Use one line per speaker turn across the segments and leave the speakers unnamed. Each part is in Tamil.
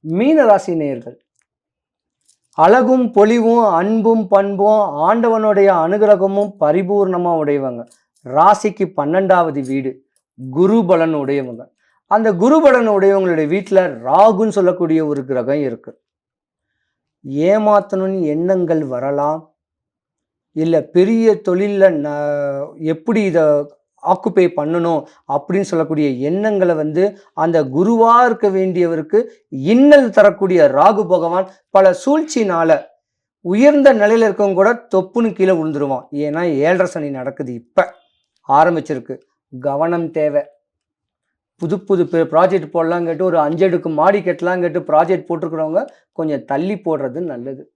மீன ராசி நேயர்கள். அழகும் பொலிவும் அன்பும் பண்பும் ஆண்டவனுடைய அனுகிரகமும் பரிபூர்ணமாக உடையவங்க. ராசிக்கு பன்னெண்டாவது வீடு குருபலன் உடையவங்க. அந்த குருபலன் உடையவங்களுடைய வீட்டில் ராகுன்னு சொல்லக்கூடிய ஒரு கிரகம் இருக்கு. ஏமாத்தணும்னு எண்ணங்கள் வரலாம். இல்லை பெரிய தொழிலில் ந எப்படி இதை ஆக்குப்பை பண்ணணும் அப்படின்னு சொல்லக்கூடிய எண்ணங்களை வந்து அந்த குருவாக இருக்க வேண்டியவருக்கு இன்னல் தரக்கூடிய ராகு பகவான் பல சூழ்ச்சினால உயர்ந்த நிலையில் இருக்கவங்க கூட தொப்புன்னு கீழே விழுந்துருவான். ஏன்னா ஏழரை சனி நடக்குது இப்போ. ஆரம்பிச்சிருக்கு. கவனம் தேவை. புது புது ப்ராஜெக்ட் போடலாம் கேட்டு ஒரு அஞ்சடுக்கு மாடி கட்டலாம் கேட்டு ப்ராஜெக்ட் போட்டிருக்கிறவங்க கொஞ்சம் தள்ளி போடுறது நல்லது.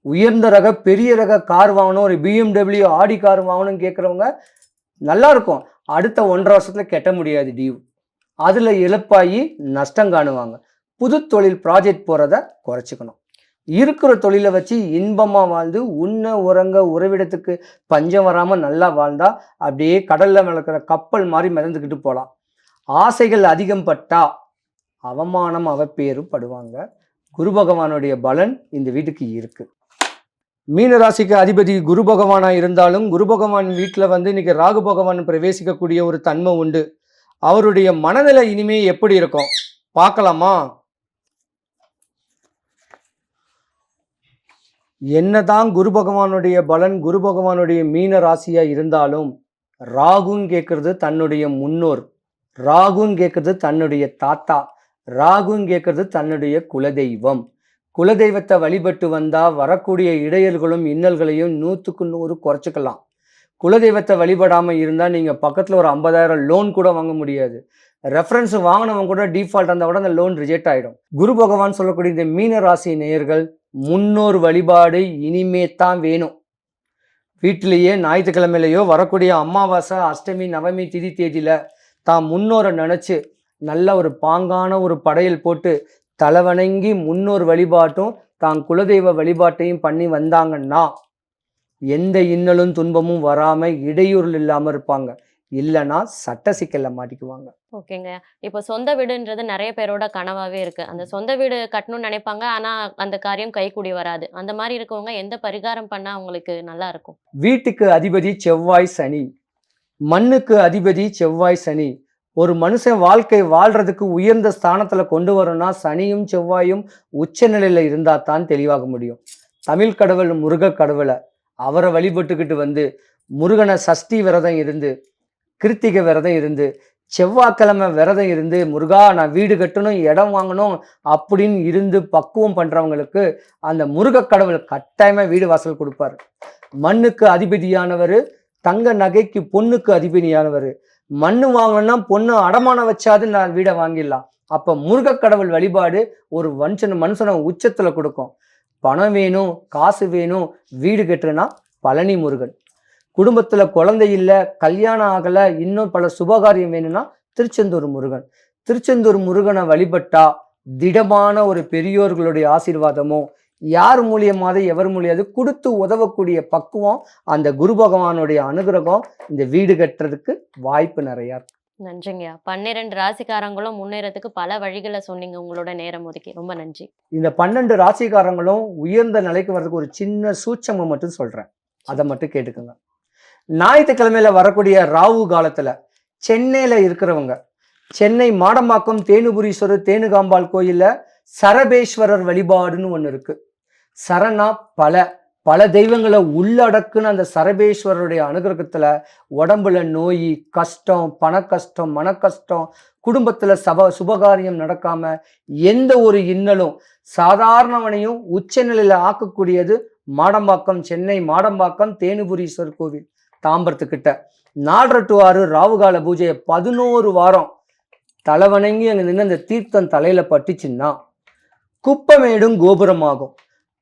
உயர்ந்த ரக பெரிய ரக கார் வாங்கணும். ஒரு பிஎம்டபிள்யூ ஆடி கார் வாங்கணும்னு கேட்குறவங்க நல்லா இருக்கும் அடுத்த ஒன்றரை வருஷத்தில் கெட்ட முடியாது டியூ அதில் இழப்பாகி நஷ்டம் காணுவாங்க. புது தொழில் ப்ராஜெக்ட் போகிறத குறைச்சிக்கணும். இருக்கிற தொழிலை வச்சு இன்பமாக வாழ்ந்து உண்ண உறங்க உறவிடத்துக்கு பஞ்சம் வராமல் நல்லா வாழ்ந்தா அப்படியே கடலில் மிளக்கிற கப்பல் மாதிரி மிதந்துக்கிட்டு போகலாம் ஆசைகள் அதிகம் பட்டா அவமானம் அவப்பேறு படுவாங்க. குரு பகவானுடைய பலன் இந்த வீட்டுக்கு இருக்குது மீனராசிக்கு அதிபதி குரு பகவானாக இருந்தாலும் குரு பகவான் வீட்டில் வந்து இன்னைக்கு ராகு பகவான் பிரவேசிக்கக்கூடிய ஒரு தன்மை உண்டு. அவருடைய மனநிலை இனிமே எப்படி இருக்கும்? பார்க்கலாமா? என்னதான் குரு பகவானுடைய பலன் குரு பகவானுடைய மீன ராசியாக இருந்தாலும் ராகுன்னு கேட்கறது தன்னுடைய முன்னோர். ராகுன்னு கேட்கறது தன்னுடைய தாத்தா. ராகுன்னு கேட்கறது தன்னுடைய குலதெய்வம். குலதெய்வத்தை வழிபட்டு வந்தால் வரக்கூடிய இடையல்களும் இன்னல்களையும் நூற்றுக்கு நூறு குறைச்சிக்கலாம். குலதெய்வத்தை வழிபடாமல் இருந்தால் நீங்கள் பக்கத்தில் ஒரு ஐம்பதாயிரம் லோன் கூட வாங்க முடியாது. ரெஃபரன்ஸ் வாங்கினவங்க கூட டிஃபால்ட் அந்த கூட அந்த லோன் ரிஜெக்ட் ஆகிடும் குரு பகவான் சொல்லக்கூடிய இந்த மீன ராசி நேயர்கள் முன்னோர் வழிபாடு இனிமே தான் வேணும். வீட்டிலேயே ஞாயிற்றுக்கிழமையிலையோ வரக்கூடிய அமாவாசை அஷ்டமி நவமி திதி தேதியில் தான் முன்னோரை நினச்சி நல்ல ஒரு பாங்கான ஒரு படையல் போட்டு தலைவணங்கி முன்னோர் வழிபாட்டும் தான் குலதெய்வ வழிபாட்டையும் பண்ணி வந்தாங்கன்னா எந்த இன்னலும் துன்பமும் வராம இடையூறுல இல்லாம இருப்பாங்க. இல்லைன்னா சட்ட சிக்கல்ல மாட்டிக்குவாங்க.
ஓகேங்க. இப்போ சொந்த வீடுன்றது நிறைய பேரோட கனவாவே இருக்கு. அந்த சொந்த வீடு கட்டணும்னு நினைப்பாங்க. ஆனா அந்த காரியம் கைகூடி வராது. அந்த மாதிரி இருக்கவங்க எந்த பரிகாரம் பண்ணா அவங்களுக்கு நல்லா இருக்கும்?
வீட்டுக்கு அதிபதி செவ்வாய் சனி. மண்ணுக்கு அதிபதி செவ்வாய் சனி. ஒரு மனுஷன் வாழ்க்கை வாழ்றதுக்கு உயர்ந்த ஸ்தானத்தில் கொண்டு வரணும்னா சனியும் செவ்வாயும் உச்ச நிலையில் இருந்தால் தான் தெளிவாக முடியும். தமிழ் கடவுள் முருக கடவுளை அவரை வழிபட்டுக்கிட்டு வந்து முருகனை சஷ்டி விரதம் இருந்து கிருத்திகை விரதம் இருந்து செவ்வாய்க்கிழமை விரதம் இருந்து முருகா நான் வீடு கட்டணும் இடம் வாங்கணும் அப்படின்னு இருந்து பக்குவம் பண்ணுறவங்களுக்கு அந்த முருக கடவுள் கட்டாயமாக வீடு வாசல் கொடுப்பாரு. மண்ணுக்கு அதிபதியானவர் தங்க நகைக்கு பொண்ணுக்கு அதிபதியானவர் மண்ணு வாங்கணும்னா பொண்ணு அடமானம் வச்சாது நான் வீடை வாங்கிடலாம். அப்போ முருக கடவுள் வழிபாடு ஒரு மனுஷன் மனுஷனை உச்சத்தில் கொடுக்கும். பணம் வேணும் காசு வேணும் வீடு கட்டுறனா பழனி முருகன். குடும்பத்தில் குழந்தை இல்லை கல்யாணம் ஆகலை இன்னும் பல சுபகாரியம் வேணும்னா திருச்செந்தூர் முருகன். திருச்செந்தூர் முருகனை வழிபட்டா திடமான ஒரு பெரியோர்களுடைய ஆசீர்வாதமோ யார் மூலியமாவது எவர் மூலியாது கொடுத்து உதவக்கூடிய பக்குவம் அந்த குரு பகவானுடைய அனுகிரகம் இந்த வீடு கட்டுறதுக்கு வாய்ப்பு நிறையா இருக்கு.
நன்றிங்கய்யா பன்னிரெண்டு ராசிக்காரங்களும் முன்னேறதுக்கு பல வழிகளை சொன்னீங்க உங்களோட நேரம் ஒதுக்கி. ரொம்ப நன்றி.
இந்த பன்னெண்டு ராசிக்காரங்களும் உயர்ந்த நிலைக்கு வர்றதுக்கு ஒரு சின்ன சூட்சமம் மட்டும் சொல்றேன். அதை மட்டும் கேட்டுக்கோங்க. ஞாயிற்றுக்கிழமையில வரக்கூடிய ராகு காலத்துல சென்னையில இருக்கிறவங்க சென்னை மாடம்பாக்கம் தேனுபுரீஸ்வரர் தேனுகாம்பாள் கோயில்ல சரபேஸ்வரர் வழிபாடுன்னு ஒன்று இருக்கு. சரணா பல பல தெய்வங்களை உள்ளடக்குன்னு அந்த சரபேஸ்வரருடைய அனுகிரகத்தில் உடம்புல நோய் கஷ்டம் பண கஷ்டம் மன கஷ்டம் குடும்பத்தில் சப சுபகாரியம் நடக்காம எந்த ஒரு இன்னலும் சாதாரணவனையும் உச்சநிலையில ஆக்கக்கூடியது மாடம்பாக்கம் சென்னை மாடம்பாக்கம் தேனுபுரீஸ்வரர் கோவில் தாம்பரத்துக்கிட்ட. நாலரை டு ஆறு ராவுகால பூஜையை பதினோரு வாரம் தலைவணங்கி அங்கே நின்று அந்த தீர்த்தம் தலையில் பட்டுச்சுன்னா குப்பமேடும் கோபுரமாகும்.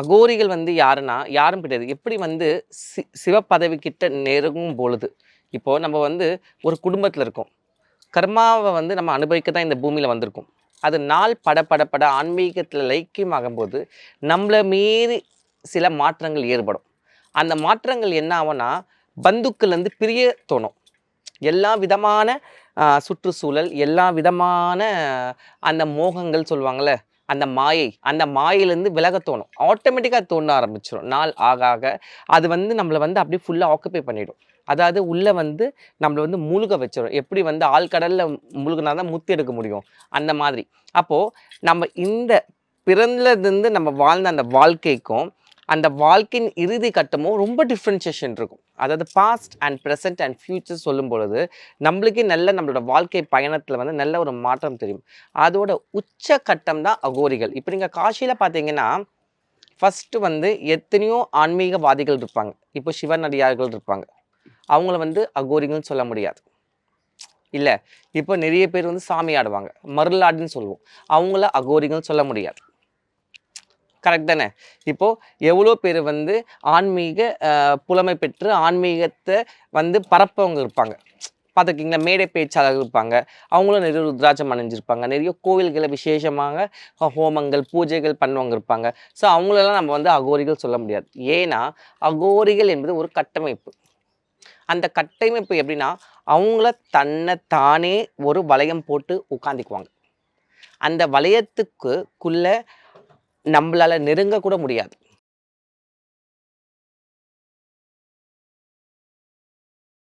அகோரிகள் வந்து யாருன்னா யாரும் கிடையாது. எப்படி வந்து சி சிவ பதவி கிட்ட நெருங்கும் பொழுது இப்போது நம்ம வந்து ஒரு குடும்பத்தில் இருக்கோம். கர்மாவை வந்து நம்ம அனுபவிக்க தான் இந்த பூமியில் வந்திருக்கோம். அது நாள் பட பட பட ஆன்மீகத்தில் லைக்கியமாகும்போது நம்மளை மீறி சில மாற்றங்கள் ஏற்படும். அந்த மாற்றங்கள் என்ன ஆகும்னா பந்துக்கள்லேருந்து பிரிய தோணும். எல்லா விதமான சுற்றுச்சூழல் எல்லா விதமான அந்த மோகங்கள் சொல்லுவாங்கள்ல அந்த மாயை அந்த மாயிலேருந்து விலக தோணும். ஆட்டோமேட்டிக்காக தோண ஆரம்பிச்சிடும் நாள் ஆக ஆக அது வந்து நம்மளை வந்து அப்படியே ஃபுல்லாக ஆக்குப்பை பண்ணிடும். அதாவது உள்ளே வந்து நம்மளை வந்து மூழ்க வச்சிடும் எப்படி வந்து ஆழ்கடலில் மூழ்கினா தான் முத்து எடுக்க முடியும். அந்த மாதிரி. அப்போது நம்ம இந்த பிறந்ததுலேருந்து நம்ம வாழ்ந்த அந்த வாழ்க்கைக்கும் அந்த வாழ்க்கையின் இறுதி கட்டமும் ரொம்ப டிஃப்ரென்சியேஷன் இருக்கும். அதாவது past and present and future சொல்லும் பொழுது நம்மளுக்கே நல்ல நம்மளோட வாழ்க்கை பயணத்தில் வந்து நல்ல ஒரு மாற்றம் தெரியும். அதோட உச்ச கட்டம் தான் அகோரிகள். இப்போ நீங்கள் காசியில் பார்த்தீங்கன்னா ஃபஸ்ட்டு வந்து எத்தனையோ ஆன்மீகவாதிகள் இருப்பாங்க. இப்போ சிவனடியார்கள் இருப்பாங்க. அவங்கள வந்து அகோரிகள்னு சொல்ல முடியாது. இல்லை இப்போ நிறைய பேர் வந்து சாமி ஆடுவாங்க. மருளாடுன்னு சொல்லுவோம். அவங்கள அகோரிகள்னு சொல்ல முடியாது. கரெக்ட் தானே? இப்போது எவ்வளோ பேர் வந்து ஆன்மீக புலமை பெற்று ஆன்மீகத்தை வந்து பரப்பவங்க இருப்பாங்க. பார்த்துருக்கீங்களா? மேடை பேச்சாளர்கள் இருப்பாங்க. அவங்களும் நிறைய ருத்ராட்சம் அணிஞ்சிருப்பாங்க. நிறைய கோவில்களை விசேஷமாக ஹோமங்கள் பூஜைகள் பண்ணுவவங்க இருப்பாங்க. ஸோ அவங்களெல்லாம் நம்ம வந்து அகோரிகள் சொல்ல முடியாது. ஏன்னா அகோரிகள் என்பது ஒரு கட்டமைப்பு. அந்த கட்டமைப்பு எப்படின்னா அவங்கள தன்னை தானே ஒரு வளையம் போட்டு உட்காந்துக்குவாங்க அந்த வளையத்துக்குள்ளே நம்மளால் நெருங்க கூட முடியாது.